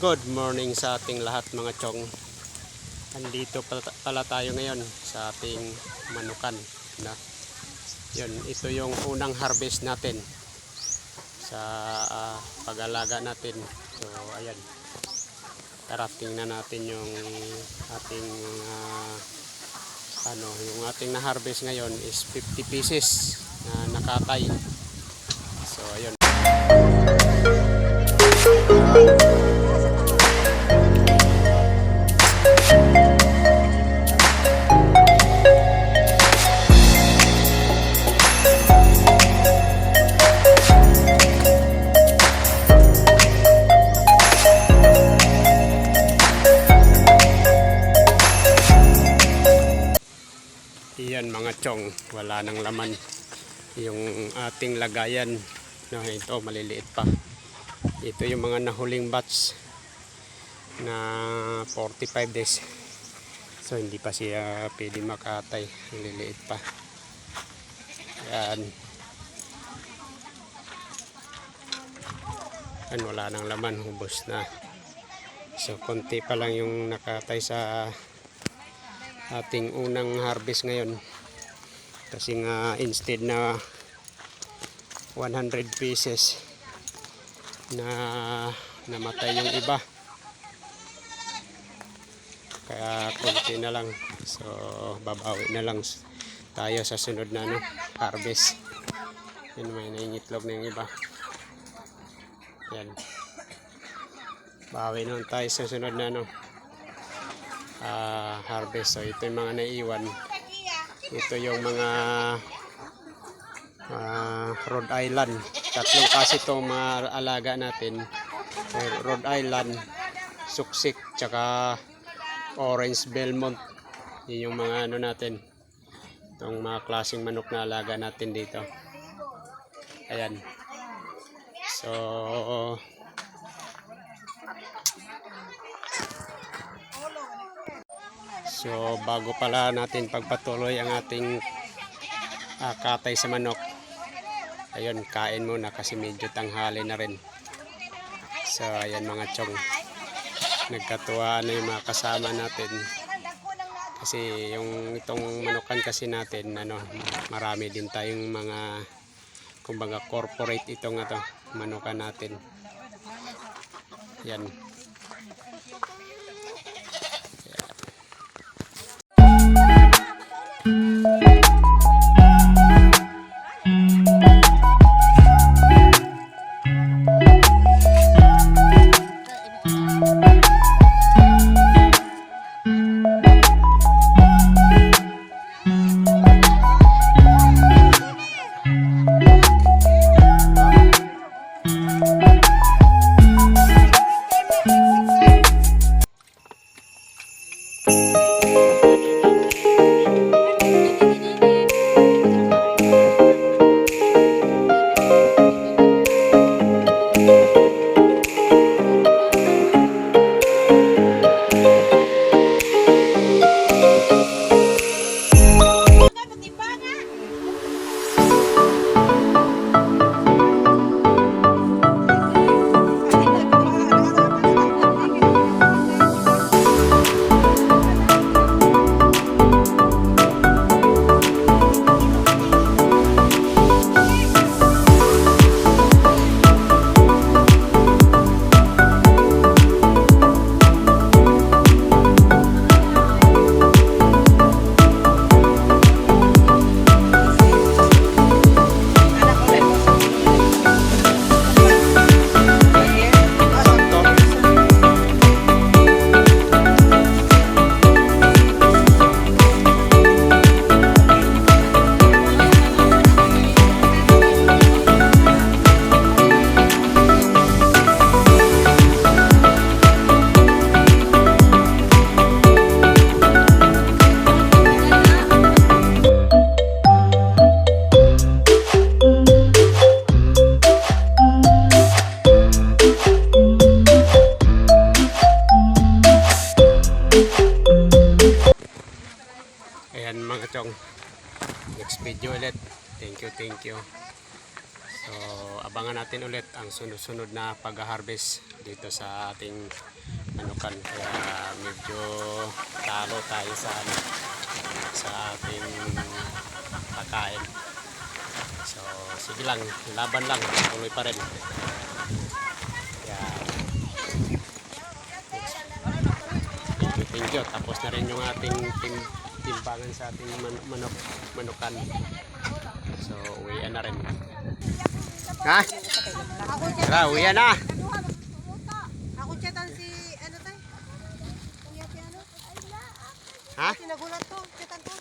Good morning sa ating lahat mga chong. Andito pala, tayo ngayon sa ating manukan. Na. Yun, ito yung unang harvest natin sa ah, pag-alaga natin. So, ayan. Tara, tingnan natin yung ating ah, ano, yung ating na-harvest ngayon is 50 pieces na nakatay. So, ayun. Iyan mga chong, wala nang laman yung ating lagayan. No, ito maliliit pa. Ito yung mga nahuling batch na 45 days. So hindi pa siya pwede makatay. Maliliit pa. Yan. Yan wala nang laman, hubos na. So konti pa lang yung nakatay sa ating unang harvest ngayon kasi nga instead na 100 pieces na namatay yung iba. Kaya konti na lang. So babawi na lang tayo sa sunod na ano, harvest. Yun may naingitlog na yung iba. Yan. Bawi naman tayo sa sunod na ano ah, harvest. So ito yung mga naiiwan. Ito yung mga ah, Rhode Island. Tatlong kasi itong mga alaga natin. Eh, Rhode Island, Suksik, tsaka Orange Belmont. Yun yung mga ano natin. Itong mga klaseng manok na alaga natin dito. Ayan. So, So bago pala natin pagpatuloy ang ating ah, katay sa manok. Ayun, kain muna kasi medyo tanghali na rin. So ayan mga chong. Nagkatuwaan na yung mga kasama natin. Kasi yung itong manukan kasi natin, ano, marami din tayong mga kumbaga corporate itong ito, manukan natin. Yan. Ayan mga chong. Next video ulit. Thank you, thank you. So, abangan natin ulit ang sunod-sunod na pag-harvest dito sa ating manukan. Kaya medyo talo tayo sa ano, sa ating pagkain. So, sige lang, laban lang, tuloy pa rin. Thank you. Tapos na rin yung ating tim timbangan sa ating man- manok, manukan. So, uwian na rin. Ha? Tara, uwian na. Ako chatan si ano tay? Kuya si ano? Ha? Sinagulat ko, chatan ko.